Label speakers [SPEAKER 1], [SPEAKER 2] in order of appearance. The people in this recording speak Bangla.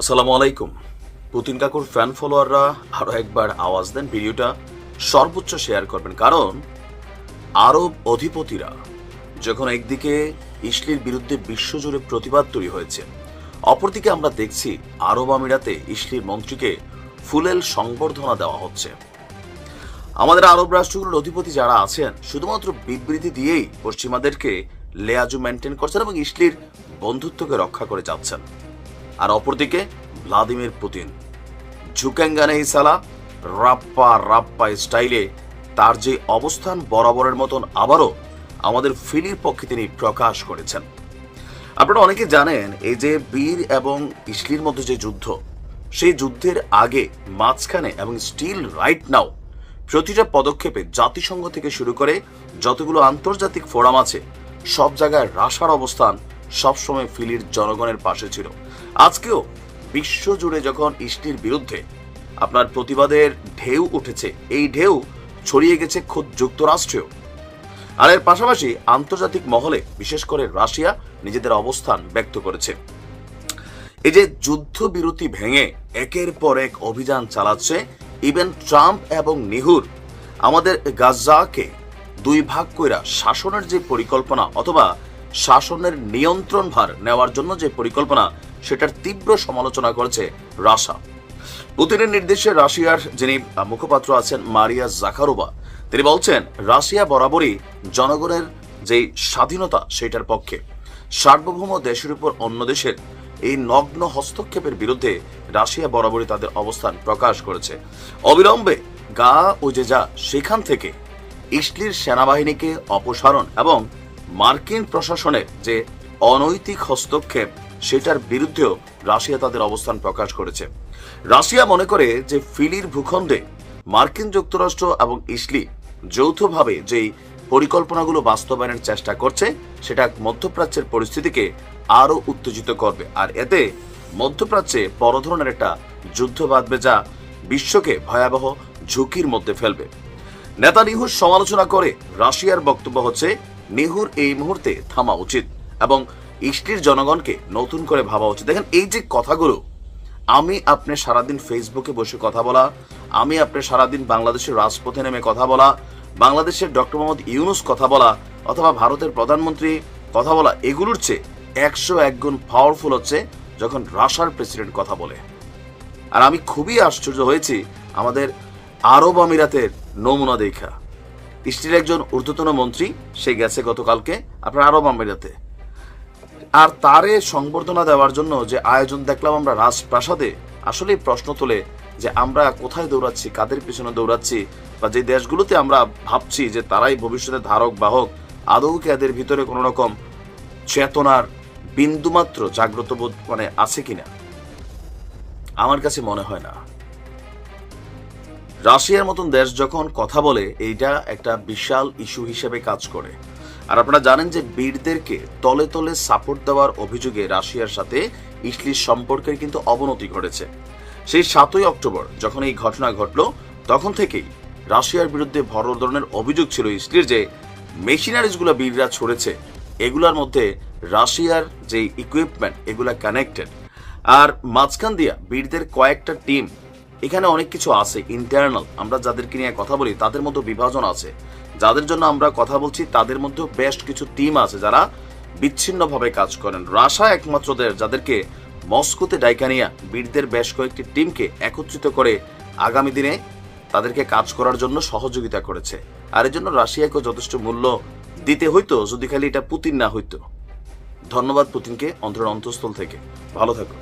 [SPEAKER 1] আসসালামু আলাইকুম। পুতিন কাকুর ফ্যান ফলোয়াররা আরও একবার আওয়াজ দেন, ভিডিওটা সর্বোচ্চ শেয়ার করবেন। কারণ আরব অধিপতিরা যখন একদিকে ইসলির বিরুদ্ধে বিশ্বজুড়ে প্রতিবাদ তৈরি হয়েছে, অপরদিকে আমরা দেখছি আরব আমিরাতে ইসলির মন্ত্রীকে ফুলেল সংবর্ধনা দেওয়া হচ্ছে। আমাদের আরব রাষ্ট্রগুলোর অধিপতি যারা আছেন, শুধুমাত্র বিবৃতি দিয়েই পশ্চিমাদেরকে লেয়াজু মেনটেন করছেন এবং ইসলির বন্ধুত্বকে রক্ষা করে যাচ্ছেন। আর অপরদিকে ভ্লাদিমির পুতিন। ঝুকেঙ্গানে ইসালা রাপ্পা রাপ্পা স্টাইলে তার যে অবস্থান বরাবরের মতন আবারও আমাদের ফিলির পক্ষে তিনি প্রকাশ করেছেন। আপনারা অনেকে জানেন, এই যে বীর এবং ইসলির মধ্যে যে যুদ্ধ, সেই যুদ্ধের আগে মাঝখানে এবং স্টিল রাইট নাও প্রতিটা পদক্ষেপে জাতিসংঘ থেকে শুরু করে যতগুলো আন্তর্জাতিক ফোরাম আছে, সব জায়গায় রাশার অবস্থান সবসময় ফিলির জনগণের পাশে ছিল। আজকেও বিশ্ব জুড়ে যখন ইসলির বিরুদ্ধে আপনার প্রতিবাদের ঢেউ উঠেছে, এই ঢেউ ছড়িয়ে গেছে খোদ যুক্তরাষ্ট্রেও। আর এর পাশাপাশি আন্তর্জাতিক মহলে, বিশেষ করে রাশিয়া, নিজেদের অবস্থান ব্যক্ত করেছে। এই যে যুদ্ধবিরতি ভেঙে একের পর এক অভিযান চালাচ্ছে, ইভেন ট্রাম্প এবং নেহুর, আমাদের গাজাকে দুই ভাগ কইরা শাসনের যে পরিকল্পনা অথবা শাসনের নিয়ন্ত্রণ ভার নেওয়ার জন্য যে পরিকল্পনা, সেটার তীব্র সমালোচনা করেছে রাশা। পুতিনের নির্দেশে রাশিয়ার যিনি মুখপাত্র আছেন মারিয়া জাকারোবা তিনি বলছেন, রাশিয়া বরাবরই জনগণের যে স্বাধীনতা সেটার পক্ষে। সার্বভৌম দেশের উপর অন্য দেশের এই নগ্ন হস্তক্ষেপের বিরুদ্ধে রাশিয়া বরাবরই তাদের অবস্থান প্রকাশ করেছে। অবিলম্বে গা ও যে যা সেখান থেকে ইসলির সেনাবাহিনীকে অপসারণ এবং মার্কিন প্রশাসনের যে অনৈতিক হস্তক্ষেপ, সেটার বিরুদ্ধেও রাশিয়া তাদের অবস্থান প্রকাশ করেছে। রাশিয়া মনে করে যে ফিলির ভূখণ্ডে মার্কিন যুক্তরাষ্ট্র এবং ইসলি যৌথভাবে যেই পরিকল্পনাগুলো বাস্তবায়নের চেষ্টা করছে, সেটা মধ্যপ্রাচ্যের পরিস্থিতিকে আরও উত্তেজিত করবে। আর এতে মধ্যপ্রাচ্যে বড় ধরনের একটা যুদ্ধ বাঁধবে যা বিশ্বকে ভয়াবহ ঝুঁকির মধ্যে ফেলবে। নেতানিহুর সমালোচনা করে রাশিয়ার বক্তব্য হচ্ছে নেহুর এই মুহূর্তে থামা উচিত এবং ইস্টির জনগণকে নতুন করে ভাবা উচিত। দেখেন, এই যে কথাগুলো, আমি আপনি সারাদিন ফেসবুকে বসে কথা বলা, আমি আপনি সারাদিন বাংলাদেশের রাজপথে নেমে কথা বলা, বাংলাদেশের ডক্টর মোহাম্মদ ইউনুস কথা বলা, অথবা ভারতের প্রধানমন্ত্রী কথা বলা, এগুলোর চেয়ে একশো এক গুণ পাওয়ারফুল হচ্ছে যখন রাশার প্রেসিডেন্ট কথা বলে। আর আমি খুবই আশ্চর্য হয়েছি আমাদের আরব আমিরাতের নমুনা দেখা। ইস্টির একজন ঊর্ধ্বতন মন্ত্রী, সে গেছে গতকালকে আপনার আরব আমিরাতে। আর তারে সংবর্ধনা দেওয়ার জন্য যে আয়োজন দেখলাম আমরা রাজপ্রাসাদে আসলে প্রশ্ন তোলে যে আমরা কোথায় দৌড়াচ্ছি, কাদের পিছনে দৌড়াচ্ছি, বা যে দেশগুলোতে আমরা ভাবছি যে তারাই ভবিষ্যতে ধারক, বাহক, আদৌ কি এদের ভিতরে কোনো রকম চেতনার বিন্দুমাত্র জাগ্রত বোধ মানে আছে কিনা? আমার কাছে মনে হয় না। রাশিয়ার মতন দেশ যখন কথা বলে, এইটা একটা বিশাল ইস্যু হিসেবে কাজ করে। আর আপনারা জানেন যে বীরদেরকে তলে তলে সাপোর্ট দেওয়ার অভিযোগে রাশিয়ার সাথে ইসলির সম্পর্কের কিন্তু অবনতি ঘটেছে। সেই সাতই অক্টোবর যখন এই ঘটনা ঘটলো, তখন থেকেই রাশিয়ার বিরুদ্ধে বড় ধরনের অভিযোগ ছিল ইসলির যে মেশিনারিজগুলো বীররা ছড়েছে, এগুলার মধ্যে রাশিয়ার যে ইকুইপমেন্ট এগুলা কানেক্টেড আর মাঝখান দিয়া বীরদের কয়েকটা টিম এখানে অনেক কিছু আছে ইন্টারনাল আমরা যাদেরকে নিয়ে কথা বলি, তাদের মধ্যে বিভাজন আছে। যাদের জন্য আমরা কথা বলছি, তাদের মধ্যেও বেশ কিছু টিম আছে যারা বিচ্ছিন্নভাবে কাজ করেন। রাশা একমাত্র দেশ যাদেরকে মস্কোতে ডাইকানিয়া বীরদের বেশ কয়েকটি টিমকে একত্রিত করে আগামী দিনে তাদেরকে কাজ করার জন্য সহযোগিতা করেছে। আর এর জন্য রাশিয়াকেও যথেষ্ট মূল্য দিতে হইতো, যদি খালি এটা পুতিন না হইতো। ধন্যবাদ পুতিনকে, অন্তরের অন্তঃস্থল থেকে। ভালো থাকুন।